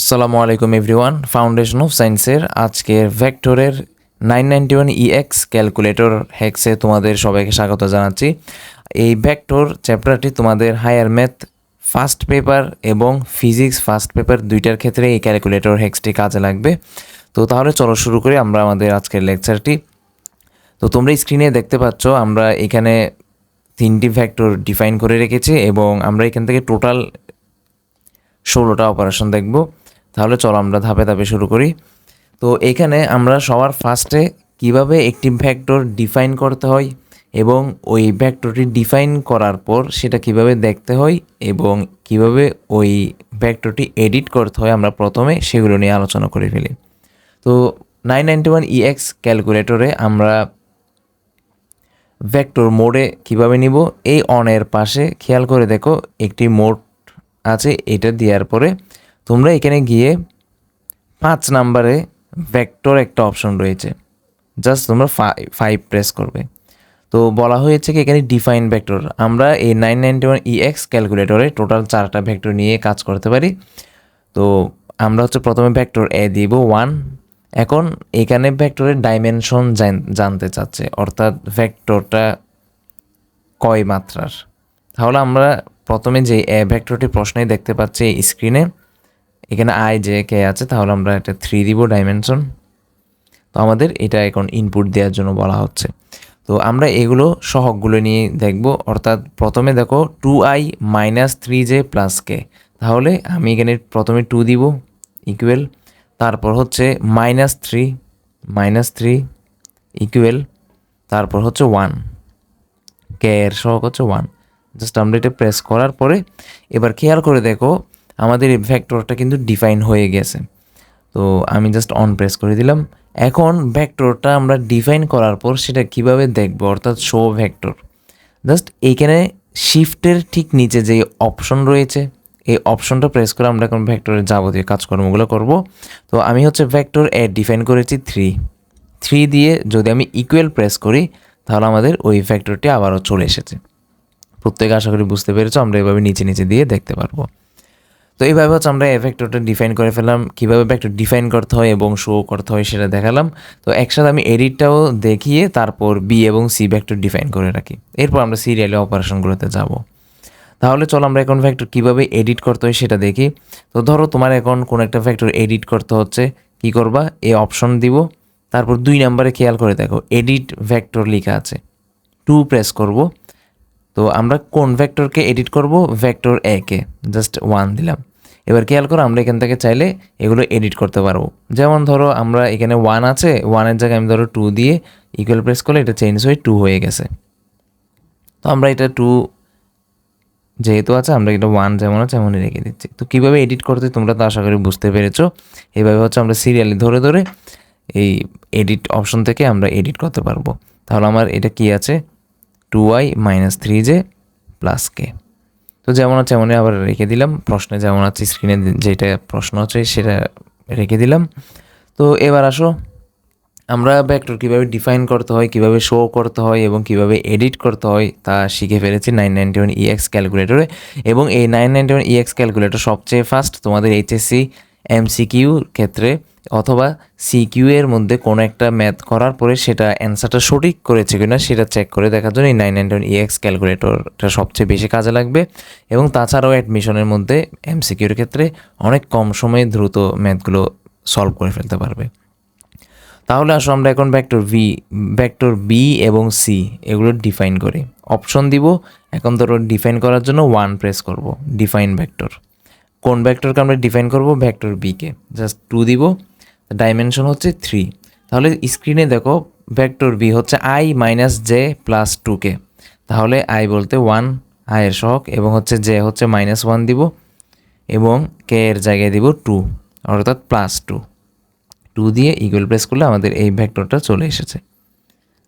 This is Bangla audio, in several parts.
আসসালামু আলাইকুম এভরিওয়ান ফাউন্ডেশন অফ সায়েন্সের আজকের ভেক্টরের nine ninety one E X calculator হ্যাক্সে তোমাদের সবাইকে স্বাগত জানাচ্ছি। এই ভেক্টর চ্যাপ্টারটি তোমাদের হায়ার ম্যাথ ফার্স্ট পেপার এবং ফিজিক্স ফার্স্ট পেপার দুইটার ক্ষেত্রে এই ক্যালকুলেটর হ্যাক্সটি কাজে লাগবে। তো তাহলে চলো শুরু করি আমরা আমাদের আজকের লেকচারটি তো তোমরা স্ক্রিনে দেখতে পাচ্ছ, আমরা এখানে তিনটি ভ্যাক্টর ডিফাইন করে রেখেছি এবং আমরা এখান থেকে টোটাল ষোলোটা অপারেশন দেখব। তাহলে চলো আমরা ধাপে ধাপে শুরু করি। তো এখানে আমরা সবার ফার্স্টে কীভাবে একটি ভেক্টর ডিফাইন করতে হয় এবং ওই ভেক্টরটি ডিফাইন করার পর সেটা কীভাবে দেখতে হয় এবং কীভাবে ওই ভেক্টরটি এডিট করতে হয় আমরা প্রথমে সেগুলো নিয়ে আলোচনা করে ফেলি। তো nine ninety one E X ক্যালকুলেটরে আমরা ভেক্টর মোডে কীভাবে নিব? এই অনের পাশে খেয়াল করে দেখো একটি মোড আছে, এটা দেওয়ার পরে তোমরা এখানে গিয়ে পাঁচ নাম্বারে ভেক্টর একটা অপশন রয়েছে। জাস্ট তোমরা ফাইভ প্রেস করবে। তো বলা হয়েছে কি এখানে ডিফাইন ভেক্টর আমরা এই nine ninety one E X ক্যালকুলেটরে total চারটা ভেক্টর নিয়ে কাজ করতে পারি। তো আমরা হচ্ছে প্রথমে ভেক্টর এ দিব ওয়ান এখন এখানে ভেক্টরের ডাইমেনশন জানতে চাচ্ছে। অর্থাৎ ভেক্টরটা কয় মাত্রার? তাহলে আমরা প্রথমে যে এ ভেক্টরটি প্রশ্নেই দেখতে পাচ্ছি স্ক্রিনে এখানে আই যে কে আছে, তাহলে আমরা একটা থ্রি দিব ডাইমেনশন তো আমাদের এটা এখন ইনপুট দেওয়ার জন্য বলা হচ্ছে। তো আমরা এগুলো সহগগুলো নিয়ে দেখব। অর্থাৎ প্রথমে দেখো two I minus three J plus K তাহলে আমি এখানে প্রথমে টু দিব ইকুয়েল তারপর হচ্ছে minus three minus three equal তারপর হচ্ছে ওয়ান কে এর সহগ হচ্ছে ওয়ান জাস্ট আমরা এটা প্রেস করার পরে, এবার খেয়াল করে দেখো আমাদের ভ্যাক্টরটা কিন্তু ডিফাইন হয়ে গেছে। তো আমি জাস্ট অন প্রেস করে দিলাম। এখন ভ্যাক্টরটা আমরা ডিফাইন করার পর সেটা কীভাবে দেখব? অর্থাৎ শো ভ্যাক্টর জাস্ট এইখানে শিফটের ঠিক নিচে যে অপশন রয়েছে, এই অপশনটা প্রেস করে আমরা এখন ভ্যাক্টরের যাবতীয় কাজকর্মগুলো করব। তো আমি হচ্ছে ভ্যাক্টর এ ডিফাইন করেছি থ্রি থ্রি দিয়ে যদি আমি ইকুয়াল প্রেস করি, তাহলে আমাদের ওই ভ্যাক্টরটি আবারও চলে এসেছে। প্রত্যেকে আশা করি বুঝতে পেরেছ, আমরা এভাবে নিচে নিচে দিয়ে দেখতে পারব। তো এইভাবে হচ্ছে আমরা এফেক্টরটা ডিফাইন করে ফেলাম কীভাবে ভেক্টর ডিফাইন করতে হয় এবং শো করতে হয় সেটা দেখালাম। তো একসাথে আমি এডিটটাও দেখিয়ে তারপর বি এবং সি ভেক্টর ডিফাইন করে রাখি। এরপর আমরা সিরিয়ালে অপারেশনগুলোতে যাব। তাহলে চলো আমরা এখন ভেক্টর কীভাবে এডিট করতে হয় সেটা দেখি। তো ধরো তোমার এখন কোনো একটা ভেক্টর এডিট করতে হচ্ছে, কি করবা? এ অপশন দিব। তারপর দুই নাম্বারে খেয়াল করে দেখো এডিট ভেক্টর লেখা আছে। টু প্রেস করব। তো আমরা কোন ভেক্টরকে এডিট করব? ভেক্টর এ কে। জাস্ট ওয়ান দিলাম। এবার খেয়াল করো, আমরা এখান থেকে চাইলে এগুলো এডিট করতে পারব। যেমন ধরো, আমরা এখানে ওয়ান আছে ওয়ানের জায়গায় আমি ধরো টু দিয়ে ইকুয়াল প্রেস করলে এটা চেঞ্জ হয়ে টু হয়ে গেছে। তো আমরা এটা টু যেহেতু আছে, আমরা এটা ওয়ান যেমন আছে, এমনই রেখে দিচ্ছি। তো কীভাবে এডিট করতে তোমরা তো আশা করি বুঝতে পেরেছ। এইভাবে হচ্ছে আমরা সিরিয়ালি ধরে ধরে এই এডিট অপশন থেকে আমরা এডিট করতে পারব। তাহলে আমার এটা কি আছে? Two Y minus three J plus K তো যেমন আছে এমনই আবার রেখে দিলাম। প্রশ্নে যেমন আছে স্ক্রিনে যেটা প্রশ্ন আছে সেটা রেখে দিলাম। তো এবার আসো। আমরা ভেক্টর কীভাবে ডিফাইন করতে হয়, কীভাবে শো করতে হয় এবং কীভাবে এডিট করতে হয় তা শিখে ফেলেছি nine ninety one E X ক্যালকুলেটরে এবং এই nine ninety one E X calculator সবচেয়ে ফার্স্ট তোমাদের এইচএসসি এমসিকিউর ক্ষেত্রে অথবা সিকিউ এর মধ্যে কোনো একটা ম্যাথ করার পরে সেটা অ্যান্সারটা সঠিক করেছে কিনা সেটা চেক করে দেখার জন্য এই নাইন নাইন ইএক্স ক্যালকুলেটরটা সবচেয়ে বেশি কাজে লাগবে। এবং তাছাড়াও অ্যাডমিশনের মধ্যে এমসিকিউর ক্ষেত্রে অনেক কম সময়ে দ্রুত ম্যাথগুলো সলভ করে ফেলতে পারবে। তাহলে আসো আমরা এখন ভেক্টর ভি ভেক্টর বি এবং সি এগুলো ডিফাইন করি। অপশন দিব, এখন ধরো ডিফাইন করার জন্য ওয়ান প্রেস করব ডিফাইন ভেক্টর কোন ভেক্টরকে আমরা ডিফাইন করব? ভেক্টর বিকে জাস্ট টু দিব। ডাইমেনশন হচ্ছে থ্রি তাহলে স্ক্রিনে দেখো ভেক্টর বি হচ্ছে আই মাইনাস জে প্লাস টুকে তাহলে আই বলতে ওয়ান আয়ের সহক এবং হচ্ছে জে হচ্ছে মাইনাস ওয়ান দিব, এবং কে এর জায়গায় দিব টু অর্থাৎ প্লাস টু টু দিয়ে ইকুয়াল প্রেস করলে আমাদের এই ভেক্টরটা চলে এসেছে।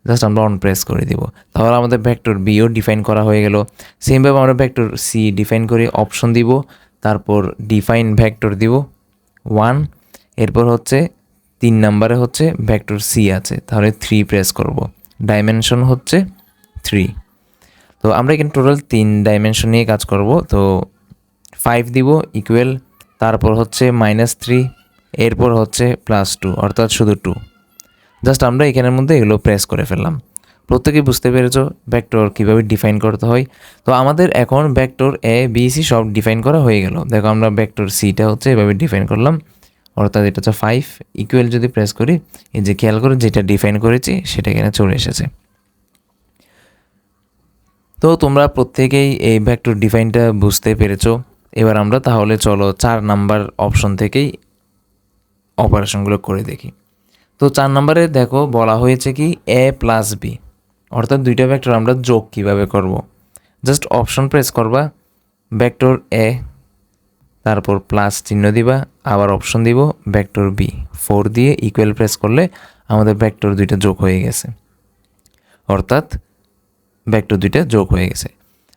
জাস্ট আমরা অন প্রেস করে দিব। তাহলে আমাদের ভেক্টর বিও ডিফাইন করা হয়ে গেল। সেমভাবে আমরা ভেক্টর সি ডিফাইন করে অপশন দিব, তারপর ডিফাইন ভেক্টর দিব ওয়ান এরপর হচ্ছে তিন নাম্বারে হচ্ছে ভেক্টর সি আছে, তাহলে থ্রি প্রেস করব। ডাইমেনশন হচ্ছে থ্রি তো আমরা এখানে টোটাল তিন ডাইমেনশন নিয়ে কাজ করব, তো ফাইভ দিব ইকুয়াল তারপর হচ্ছে মাইনাস থ্রি এরপর হচ্ছে প্লাস টু অর্থাৎ শুধু টু জাস্ট আমরা এখানের মধ্যে এগুলো প্রেস করে ফেললাম। প্রত্যেকেই বুঝতে পেরেছ ভেক্টর কীভাবে ডিফাইন করতে হয়? তো আমাদের এখন ভেক্টর এ বি সি সব ডিফাইন করা হয়ে গেল। দেখো আমরা ভেক্টর সিটা হচ্ছে এভাবে ডিফাইন করলাম। অর্থাৎ এটা হচ্ছে ফাইভ ইকুয়াল যদি প্রেস করি, এই যে খেয়াল করে যেটা ডিফাইন করেছি, সেটা এখানে চলে এসেছে। তো তোমরা প্রত্যেকেই এই ভেক্টর ডিফাইনটা বুঝতে পেরেছ। এবার আমরা তাহলে চলো চার নাম্বার অপশন থেকেই অপারেশনগুলো করে দেখি। তো চার নম্বরে দেখো, বলা হয়েছে কি এ প্লাস বি অর্থাৎ দুইটা ভেক্টর আমরা যোগ কীভাবে করব। জাস্ট অপশন প্রেস করবা ভেক্টর এ তারপর প্লাস চিহ্ন দিবা, আবার অপশন দিব ভেক্টর বি ফোর দিয়ে ইকুয়াল প্রেস করলে আমাদের ভেক্টর দুইটা যোগ হয়ে গেছে। অর্থাৎ ভেক্টর দুইটা যোগ হয়ে গেছে।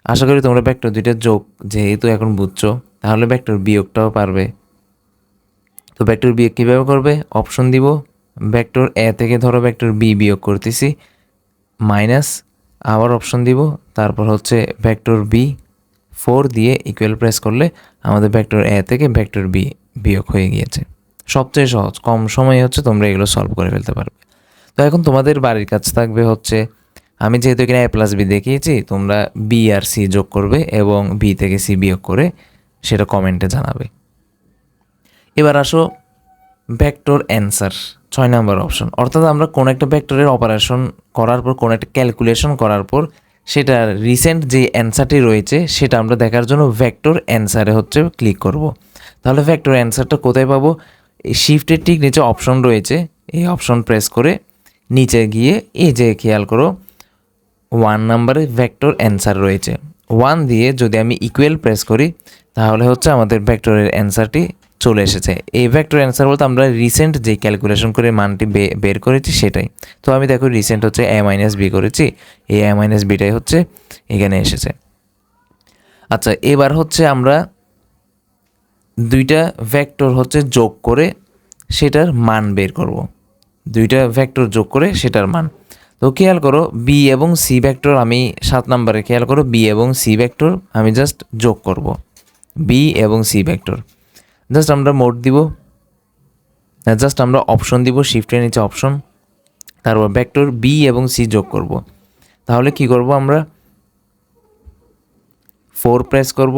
আশা করি তোমরা ভেক্টর দুইটা যোগ যেহেতু এখন বুঝছ, তাহলে ভেক্টর বিয়োগটাও পারবে। তো ভেক্টর বিয়োগ কীভাবে করবে? অপশন দিব ভেক্টর এ থেকে ধরো ভেক্টর বি বিয়োগ করতেছি মাইনাস আবার অপশন দিব, তারপর হচ্ছে ভেক্টর বি ফোর দিয়ে ইকুয়াল প্রেস করলে আমাদের ভেক্টর এ থেকে ভেক্টর বি বিয়োগ হয়ে গিয়েছে। সবচেয়ে সহজ, কম সময়ে হচ্ছে তোমরা এগুলো সলভ করে ফেলতে পারবে। তো এখন তোমাদের বাড়ির কাজ থাকবে হচ্ছে, আমি যেহেতু এখানে এ প্লাস বি দেখিয়েছি, তোমরা বি আর সি যোগ করবে এবং বি থেকে সি বিয়োগ করে সেটা কমেন্টে জানাবে। এবার আসো ভেক্টর অ্যান্সার ছয় নম্বর অপশন অর্থাৎ আমরা কোনো একটা ভেক্টরের অপারেশন করার পর, কোনো একটা ক্যালকুলেশন করার পর সেটা রিসেন্ট যে অ্যান্সারটি রয়েছে, সেটা আমরা দেখার জন্য ভেক্টর অ্যান্সারে হচ্ছে ক্লিক করব। তাহলে ভেক্টর অ্যান্সারটা কোথায় পাবো? এই শিফটের ঠিক নিচে অপশন রয়েছে। এই অপশন প্রেস করে নিচে গিয়ে এই যে খেয়াল করো ওয়ান নাম্বারে ভেক্টর অ্যান্সার রয়েছে। ওয়ান দিয়ে যদি আমি ইকুয়াল প্রেস করি, তাহলে হচ্ছে আমাদের ভেক্টরের অ্যান্সারটি চলে এসেছে। এই ভেক্টর অ্যান্সার বলতে আমরা রিসেন্ট যে ক্যালকুলেশন করে মানটি বের করেছি সেটাই। তো আমি দেখো রিসেন্ট হচ্ছে এ মাইনাস বি করেছি। এই এ মাইনাস বিটাই হচ্ছে এখানে এসেছে। আচ্ছা এবার হচ্ছে আমরা দুইটা ভেক্টর হচ্ছে যোগ করে সেটার মান বের করব। দুইটা ভেক্টর যোগ করে সেটার মান। তো খেয়াল করো বি এবং সি ভেক্টর আমি সাত নম্বরে খেয়াল করো বি এবং সি ভেক্টর আমি জাস্ট যোগ করব। বি এবং সি ভেক্টর জাস্ট আমরা মোড দিব। জাস্ট আমরা অপশন দিব শিফটের নিচে অপশন তারপর ভেক্টর বি এবং সি যোগ করব। তাহলে কি করব আমরা? ফোর প্রেস করব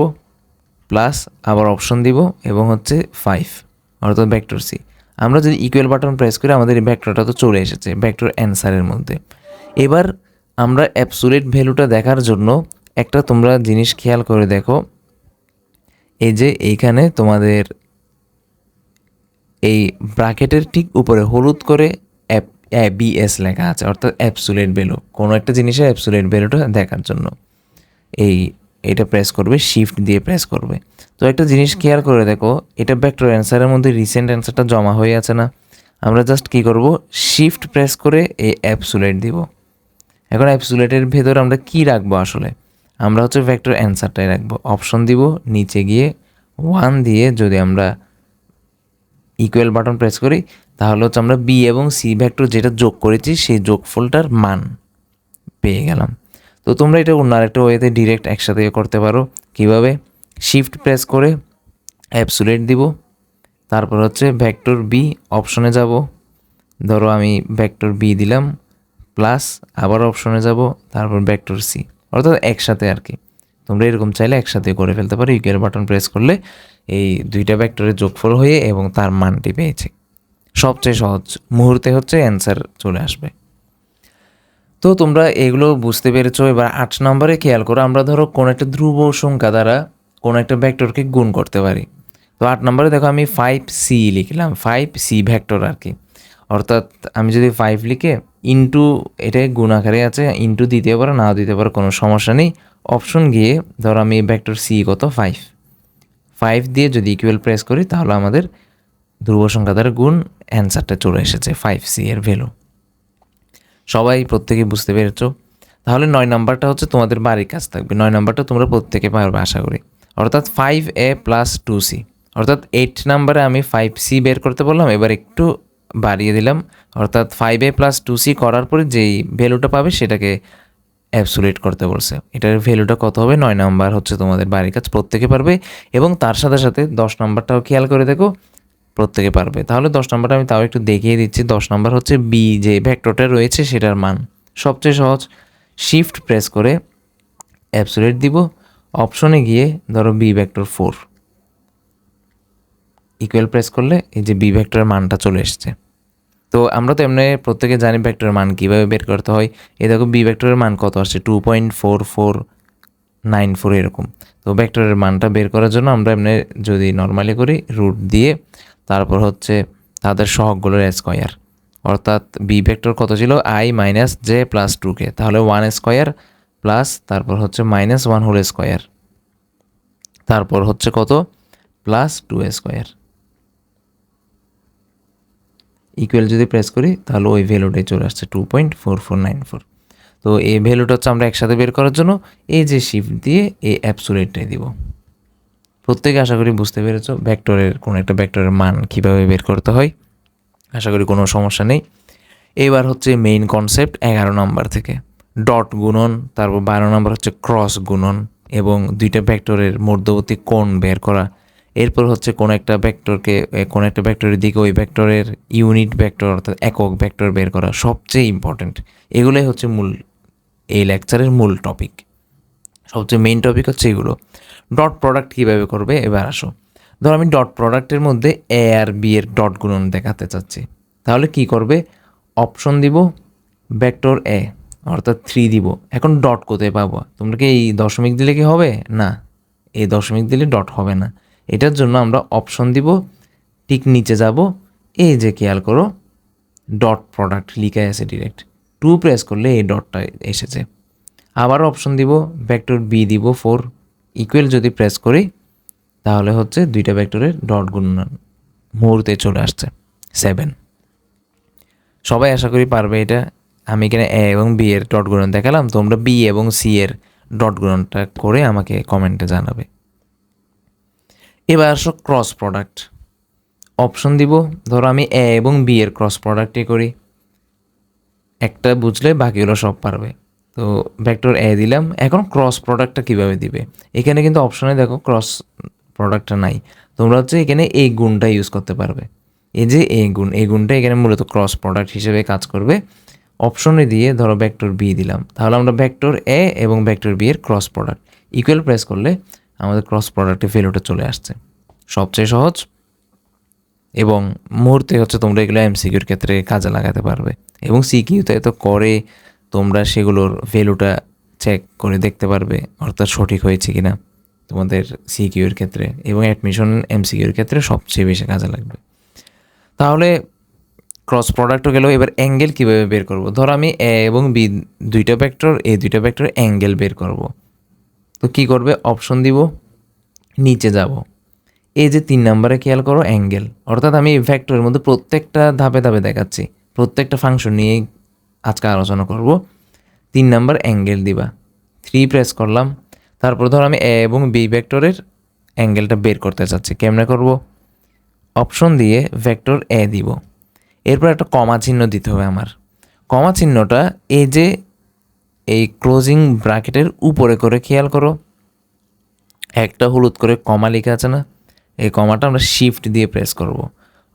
প্লাস আবার অপশন দিব এবং হচ্ছে ফাইভ অর্থাৎ ভেক্টর সি আমরা যদি ইকুয়াল বাটন প্রেস করি, আমাদের এই ভেক্টরটা তো চলে এসেছে ভেক্টর অ্যান্সারের মধ্যে। এবার আমরা অ্যাবসুলেট ভ্যালুটা দেখার জন্য একটা তোমরা জিনিস খেয়াল করে দেখো। এই যে এইখানে তোমাদের এই ব্রাকেটের ঠিক উপরে হলুদ করে অ্যাপ বিএস লেখা আছে অর্থাৎ অ্যাবসুলেট ভ্যালু। কোনো একটা জিনিসের অ্যাবসুলেট ভ্যালুটা দেখার জন্য। এই এটা প্রেস করবে শিফট দিয়ে প্রেস করবে। তো একটা জিনিস খেয়াল করে দেখো এটা ভেক্টর অ্যান্সারের মধ্যে রিসেন্ট অ্যান্সারটা জমা হয়ে আছে না। আমরা জাস্ট কি করব? শিফট প্রেস করে এই অ্যাপসুলেট দিব। এখন অ্যাপসুলেটের ভেতর আমরা কি রাখব আসলে? আমরা হচ্ছে ভেক্টর অ্যান্সারটাই রাখব। অপশন দিব নিচে গিয়ে ওয়ান দিয়ে যদি আমরা ইকুয়াল বাটন প্রেস করি, তাহলে হচ্ছে আমরা বি এবং সি ভেক্টর যেটা যোগ করেছি, সেই যোগফলটার মান পেয়ে গেলাম। তো তোমরা এটা অন্য আরেকটা ওয়েতে ডিরেক্ট একসাথে করতে পারো। কীভাবে? শিফট প্রেস করে অ্যাপসুলেট দিব, তারপর হচ্ছে ভেক্টর বি অপশনে যাব। ধরো আমি ভেক্টর বি দিলাম প্লাস আবার অপশনে যাব, তারপর ভেক্টর সি অর্থাৎ একসাথে আর কি। তোমরা এরকম চাইলে একসাথে করে ফেলতে পারো। ইকুয়াল বাটন প্রেস করলে এই দুইটা ভেক্টরের যোগফল হয়ে এবং তার মানটি পেয়েছে। সবচেয়ে সহজ মুহূর্তে হচ্ছে অ্যান্সার চলে আসবে। তো তোমরা এগুলো বুঝতে পেরেছ। এবার আট নম্বরে খেয়াল করো, আমরা ধরো কোনো একটা ধ্রুব সংখ্যা দ্বারা কোনো একটা ভেক্টরকে গুণ করতে পারি। তো আট নম্বরে দেখো আমি ফাইভ সি লিখলাম ফাইভ সি ভেক্টর আর কি। অর্থাৎ আমি যদি ফাইভ লিখে ইন্টু এটা গুণ আকারে আছে ইন্টু দিতে পারো, নাও দিতে পারো, কোনো সমস্যা নেই। অপশন গিয়ে ধরো আমি ভেক্টর সি কত? ফাইভ ফাইভ দিয়ে যদি ইকুয়াল প্রেস করি, তাহলে আমাদের ধ্রুব সংখ্যা দ্বারা গুণ অ্যান্সারটা চলে এসেছে ফাইভ সি এর ভ্যালু সবাই প্রত্যেকে বুঝতে পেরেছ? তাহলে নয় নাম্বারটা হচ্ছে তোমাদের বাড়ির কাজ থাকবে। নয় নাম্বারটা তোমরা প্রত্যেকে পারবে, আশা করি। অর্থাৎ five A plus two C অর্থাৎ এইট নাম্বারে আমি ফাইভ সি বের করতে বললাম, এবার একটু বাড়িয়ে দিলাম। অর্থাৎ five A plus two C করার পরে যেই ভ্যালুটা পাবে, সেটাকে অ্যাবসুলেট করতে বলছে। এটার ভ্যালুটা কত হবে? নয় নাম্বার হচ্ছে তোমাদের বাড়ির কাজ প্রত্যেকে পারবে এবং তার সাথে সাথে দশ নাম্বারটাও খেয়াল করে দেখো, প্রত্যেকে পারবে। তাহলে দশ নাম্বারটা আমি তাও একটু দেখিয়ে দিচ্ছি। দশ নাম্বার হচ্ছে বি যে ভেক্টরটা রয়েছে সেটার মান। সবচেয়ে সহজ শিফট প্রেস করে অ্যাবসুলেট দিব। অপশনে গিয়ে ধরো B vector four equal press করলে এই যে বি ভেক্টরের মানটা চলে এসছে। তো আমরা তো এমনি প্রত্যেকে জানি ভেক্টরের মান কীভাবে বের করতে হয়। এই দেখো বি ভেক্টরের মান কত আসছে? Two point four four nine four এরকম। তো ভেক্টরের মানটা বের করার জন্য আমরা এমনি যদি নর্মালি করি রুট দিয়ে, তারপর হচ্ছে তাদের সহগগুলোর স্কোয়ার অর্থাৎ বি ভেক্টর কত ছিল? I minus J plus two K তাহলে ওয়ান স্কোয়ার প্লাস তারপর হচ্ছে মাইনাস ওয়ান হোল স্কোয়ার তারপর হচ্ছে কত? প্লাস টু স্কোয়ার ইকুয়াল যদি প্রেস করি, তাহলে ওই ভ্যালুটাই চলে আসছে two point four four nine four তো এই ভ্যালুটা হচ্ছে আমরা একসাথে বের করার জন্য এই যে শিফট দিয়ে এই অ্যাপসুলেটটাই দিব। প্রত্যেকে আশা করি বুঝতে পেরেছ ভেক্টরের কোনো একটা ভেক্টরের মান কীভাবে বের করতে হয়। আশা করি কোনো সমস্যা নেই। এবার হচ্ছে মেইন কনসেপ্ট এগারো নম্বর থেকে। ডট গুণন, তারপর বারো নম্বর হচ্ছে ক্রস গুণন এবং দুইটা ভেক্টরের মধ্যবর্তী কোণ বের করা। এরপর হচ্ছে কোনো একটা ভেক্টরকে কোনো একটা ভেক্টরের দিকে ওই ভেক্টরের ইউনিট ভেক্টর অর্থাৎ একক ভেক্টর বের করা সবচেয়ে ইম্পর্ট্যান্ট এগুলোই হচ্ছে মূল, এই লেকচারের মূল টপিক সবচেয়ে মেইন টপিক হচ্ছে এগুলো। ডট প্রোডাক্ট কীভাবে করবে? এবার আসো। ধর আমি ডট প্রোডাক্টের মধ্যে এ আর বি এর ডট গুণন দেখাতে চাচ্ছি। তাহলে কি করবে? অপশন দিব ভেক্টর এ অর্থাৎ থ্রি দিব। এখন ডট কোথায় পাবো? তোমরা কি এই দশমিক দিলে কি হবে? না। এই দশমিক দিলে ডট হবে না। এটার জন্য আমরা অপশন দিব, ঠিক নিচে যাব, এই যে খেয়াল করো ডট প্রোডাক্ট লিখে আছে ডিরেক্ট টু প্রেস করলে এই ডটটা এসেছে। আবার অপশন দিব ভেক্টর বি দিব ফোর ইকুয়াল যদি প্রেস করি, তাহলে হচ্ছে দুইটা ভেক্টরের ডট গুণন মুহূর্তে চলে আসছে সেভেন সবাই আশা করি পারবে এটা। আমি এখানে এ এবং বি এর ডট গুণন দেখালাম, তোমরা বি এবং সি এর ডট গুণনটা করে আমাকে কমেন্টে জানাবে। এবার আসো ক্রস প্রোডাক্ট অপশন দিব, ধরো আমি এ এবং বি এর ক্রস প্রোডাক্টই করি। একটা বুঝলে বাকিগুলো সব পারবে। তো ভেক্টর এ দিলাম, এখন ক্রস প্রোডাক্টটা কীভাবে দিবে? এখানে কিন্তু অপশনে দেখো ক্রস প্রোডাক্টটা নাই। তোমরা হচ্ছে এখানে এই গুণটা ইউজ করতে পারবে। এই যে এই গুণ এই গুণটা এখানে মূলত ক্রস প্রোডাক্ট হিসেবে কাজ করবে। অপশনে দিয়ে ধরো ভেক্টর বি দিলাম। তাহলে আমরা ভেক্টর এ এবং ভেক্টর বি এর ক্রস প্রোডাক্ট ইকুয়াল প্রেস করলে আমাদের ক্রস প্রোডাক্টে ভ্যালুটা চলে আসছে। সবচেয়ে সহজ এবং মুহূর্তে হচ্ছে তোমরা এগুলো এমসিকিউর ক্ষেত্রে কাজে লাগাতে পারবে এবং সিকিউতে তো করে তোমরা সেগুলোর ভ্যালুটা চেক করে দেখতে পারবে অর্থাৎ সঠিক হয়েছে কিনা তোমাদের সিকিউর ক্ষেত্রে এবং অ্যাডমিশন এমসিকিউর ক্ষেত্রে সবচেয়ে বেশি কাজে লাগবে। তাহলে ক্রস প্রোডাক্টও গেলেও এবার অ্যাঙ্গেল কীভাবে বের করব? ধরো আমি এ এবং বি দুইটা ভেক্টর এই দুইটা ভেক্টর অ্যাঙ্গেল বের করব। তো কি করবে? অপশন দিব, নিচে যাব। এই যে তিন নম্বরে খেয়াল করো অ্যাঙ্গেল অর্থাৎ আমি ভেক্টরের মধ্যে প্রত্যেকটা ধাপে ধাপে দেখাচ্ছি। প্রত্যেকটা ফাংশন নিয়ে আজকে আলোচনা করব। তিন নাম্বার অ্যাঙ্গেল দিবা। থ্রি প্রেস করলাম। তারপর ধর আমি এ এবং বি ভেক্টরের অ্যাঙ্গেলটা বের করতে চাচ্ছি। কেমনে করব? অপশন দিয়ে ভেক্টর এ দিব। এরপর একটা কমা চিহ্ন দিতে হবে আমার। কমা চিহ্নটা এই যে এই ক্লোজিং ব্র্যাকেটের উপরে করে খেয়াল করো। একটা হলুদ করে কমা লেখা আছে না? এই কমাটা আমরা শিফট দিয়ে প্রেস করব।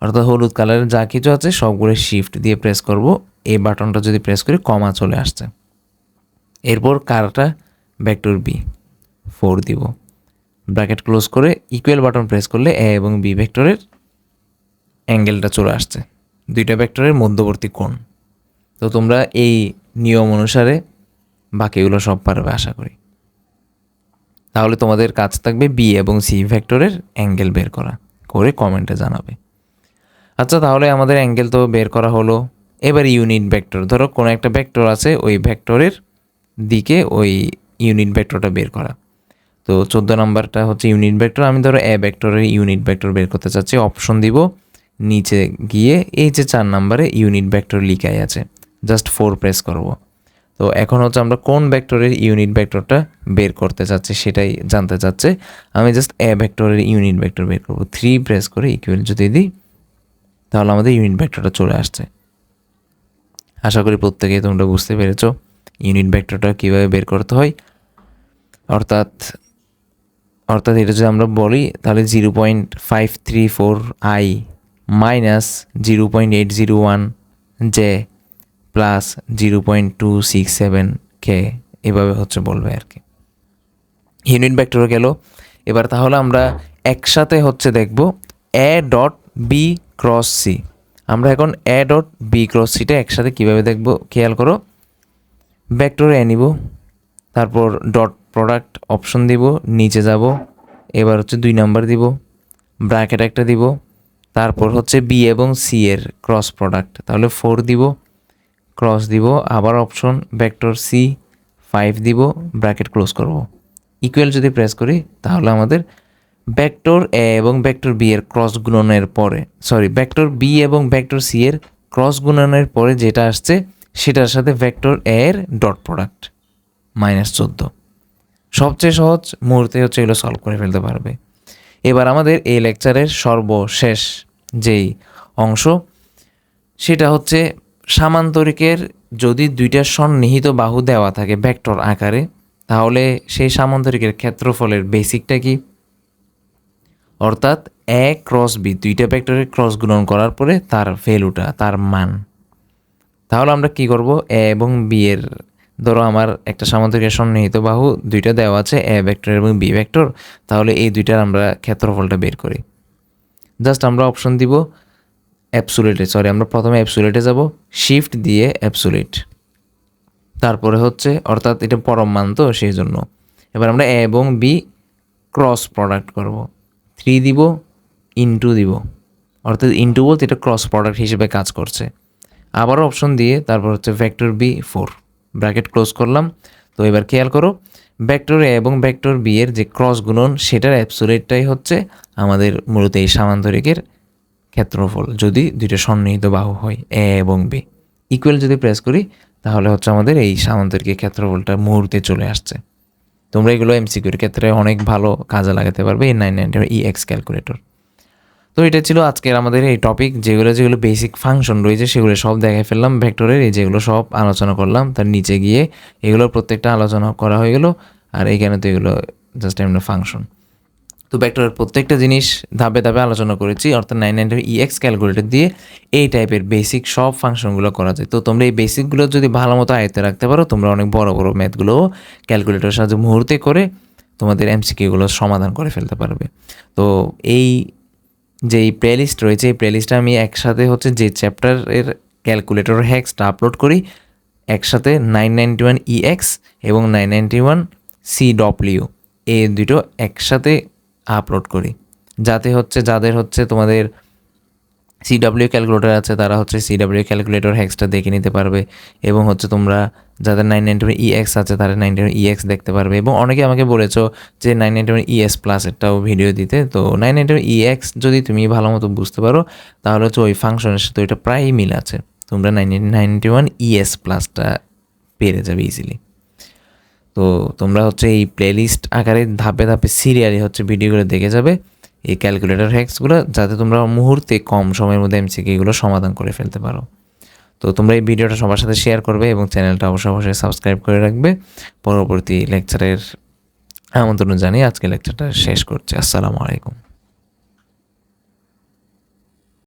অর্থাৎ হলুদ কালারের যা কিছু আছে সবগুলো শিফট দিয়ে প্রেস করব। এই বাটনটা যদি প্রেস করি, কমা চলে আসছে। এরপর কারটা ভেক্টর বি ফোর দিব। ব্র্যাকেট ক্লোজ করে ইকুয়াল বাটন প্রেস করলে এ এবং বি ভেক্টরের অ্যাঙ্গেলটা চলে আসছে। দুইটা ভেক্টরের মধ্যবর্তী কোণ। তো তোমরা এই নিয়ম অনুসারে বাকিগুলো সব পারবে, আশা করি। তাহলে তোমাদের কাজ থাকবে বি এবং সি ভেক্টরের অ্যাঙ্গেল বের করা, করে কমেন্টে জানাবে। আচ্ছা তাহলে আমাদের অ্যাঙ্গেল তো বের করা হলো। এবার ইউনিট ভেক্টর ধরো কোনো একটা ভেক্টর আছে, ওই ভেক্টরের দিকে ওই ইউনিট ভেক্টরটা বের করা। তো চোদ্দ নাম্বারটা হচ্ছে ইউনিট ভেক্টর আমি ধরো এ ভেক্টরের ইউনিট ভেক্টর বের করতে চাচ্ছি অপশন দিব। নিচে গিয়ে এই যে চার নাম্বারে ইউনিট ভেক্টর লিখাই আছে জাস্ট ফোর প্রেস করব। তো এখন হচ্ছে আমরা কোন ভেক্টরের ইউনিট ভেক্টরটা বের করতে চাচ্ছি সেটাই জানতে চাচ্ছে। আমি জাস্ট এ ভেক্টরের ইউনিট ভেক্টর বের করব। থ্রি প্রেস করে ইকুয়াল যদি দিই, তাহলে আমাদের ইউনিট ভেক্টরটা চলে আসছে। আশা করি প্রত্যেকেই তোমরা বুঝতে পেরেছ ইউনিট ভেক্টরটা কীভাবে বের করতে হয়। অর্থাৎ অর্থাৎ এটা যদি আমরা বলি, তাহলে zero point five three four I minus zero point eight zero one J plus zero point two six seven K এভাবে হচ্ছে বলবে আর কি। ইউনিট ভেক্টরে গেল। এবার তাহলে আমরা একসাথে হচ্ছে দেখব A dot B cross C আমরা এখন এ ডট বি ক্রস সিটা একসাথে কীভাবে দেখব? খেয়াল করো। ভেক্টরে এ নিব। তারপর ডট প্রোডাক্ট অপশন দিব। নিচে যাব। এবার হচ্ছে দুই নাম্বার দিব। ব্র্যাকেট একটা দিব। তারপর হচ্ছে বি এবং সি এর ক্রস প্রোডাক্ট তাহলে ফোর দিব। ক্রস দিব, আবার অপশন ভেক্টর সি ফাইভ দিব, ব্র্যাকেট ক্লোজ করব। ইকুয়াল যদি প্রেস করি, তাহলে আমাদের ভেক্টর এ এবং ভেক্টর বি এর ক্রস গুণনের পরে সরি ভেক্টর বি এবং ভেক্টর সি এর ক্রস গুণনের পরে যেটা আসছে, সেটার সাথে ভেক্টর এ এর ডট প্রোডাক্ট মাইনাস চোদ্দ। সবচেয়ে সহজ মুহূর্তে হচ্ছে এগুলো সলভ করে ফেলতে পারবে। এবার আমাদের এই লেকচারের সর্বশেষ যেই অংশ, সেটা হচ্ছে সামান্তরিকের যদি দুইটা সন্নিহিত বাহু দেওয়া থাকে ভেক্টর আকারে, তাহলে সেই সামান্তরিকের ক্ষেত্রফলের বেসিকটা কি? অর্থাৎ এ ক্রস বি, দুইটা ভেক্টরের ক্রস গুণন করার পরে তার ভ্যালুটা, তার মান। তাহলে আমরা কি করব? এ এবং বি এর, ধরো আমার একটা সামান্তরিকের সন্নিহিত বাহু, দুইটা দেওয়া আছে, এ ভেক্টর এবং বি ভেক্টর, তাহলে এই দুইটার আমরা ক্ষেত্রফলটা বের করি। জাস্ট আমরা অপশন দিব অ্যাপসুলেটে সরি, আমরা প্রথমে অ্যাপসুলেটে যাব শিফট দিয়ে অ্যাপসুলেট তারপরে হচ্ছে, অর্থাৎ এটা পরম মান তো, সেই জন্য। এবার আমরা এ এবং বি ক্রস প্রোডাক্ট করব। থ্রি দিব ইনটু দিব। অর্থাৎ ইনটু বলতে এটা ক্রস প্রোডাক্ট হিসেবে কাজ করছে। আবারও অপশন দিয়ে, তারপর হচ্ছে vector B four bracket close করলাম। তো এবার খেয়াল করো ভেক্টর এ এবং ভেক্টর বি এর যে ক্রস গুণন, সেটার অ্যাপসুলেটটাই হচ্ছে আমাদের মূলত এই সামান্তরিকের ক্ষেত্রফল, যদি দুইটা সন্নিহিত বাহু হয়, এ এবং বি। ইকুয়াল যদি প্রেস করি, তাহলে হচ্ছে আমাদের এই সামান্তরিকের ক্ষেত্রফলটা মুহূর্তে চলে আসছে। তোমরা এগুলো এমসিকিউর ক্ষেত্রে অনেক ভালো কাজে লাগাতে পারবে এই nine nine E X calculator তো এটা ছিল আজকের আমাদের এই টপিক যেগুলো যেগুলো বেসিক ফাংশন রয়েছে, সেগুলো সব দেখাই ফেললাম ভেক্টরের এই যেগুলো সব আলোচনা করলাম, তার নিচে গিয়ে এগুলোর প্রত্যেকটা আলোচনা করা হয়ে গেলো, আর এইখানে তো এগুলো জাস্ট এমনি ফাংশন তো ভেক্টরের প্রত্যেকটা জিনিস ধাপে ধাপে আলোচনা করেছি, অর্থাৎ নাইন নাইন ইএক্স ক্যালকুলেটর দিয়ে এই টাইপের বেসিক সব ফাংশনগুলো করা যায়। তো তোমরা এই বেসিকগুলো যদি ভালো মতো আয়ত্তে রাখতে পারো, তোমরা অনেক বড় বড় ম্যাথগুলোও ক্যালকুলেটরের সাহায্যে মুহূর্তে করে তোমাদের এমসিকিউগুলো সমাধান করে ফেলতে পারবে। তো এই যে এই প্লেলিস্ট রয়েছে, এই প্লেলিস্টটা আমি একসাথে হচ্ছে যে চ্যাপ্টারের ক্যালকুলেটর হ্যাক্সটা আপলোড করি, একসাথে nine ninety one E X এবং nine ninety one C W এই দুটো একসাথে আপলোড করি। যাতে হচ্ছে যাদের হচ্ছে তোমাদের সিডাব্লিউ ক্যালকুলেটর আছে, তারা হচ্ছে সিডাব্লিউ ক্যালকুলেটর হ্যাক্সটা দেখে নিতে পারবে এবং হচ্ছে তোমরা যাদের নাইন নাইনটি ওয়ান ইএক্স আছে, তারা নাইনটি ওয়ান ইএক্স দেখতে পারবে এবং অনেকে আমাকে বলেছ যে nine ninety one E S প্লাসেরটাও video দিতে। তো নাইন নাইনটি ওয়ান ইএক্স যদি তুমি ভালো মতো বুঝতে পারো, তাহলে হচ্ছে ওই ফাংশনের সাথে ওইটা প্রায়ই মিল আছে। তোমরা নাইন নাইনটি ওয়ান ইএস প্লাসটা পেরে যাবে ইজিলি তো তোমরা হচ্ছে এই প্লেলিস্ট আকারে ধাপে ধাপে সিরিয়ালি হচ্ছে ভিডিওগুলো দেখে যাবে। এই ক্যালকুলেটর হ্যাক্সগুলো যাতে তোমরা মুহূর্তে কম সময়ের মধ্যে এমসিকিউগুলো সমাধান করে ফেলতে পারো। তো তোমরা এই ভিডিওটা সবার সাথে শেয়ার করবে এবং চ্যানেলটা অবশ্যই অবশ্যই সাবস্ক্রাইব করে রাখবে। পরবর্তী লেকচারের আমন্ত্রণ জানিয়ে আজকে লেকচারটা শেষ করছি। আসসালামু আলাইকুম।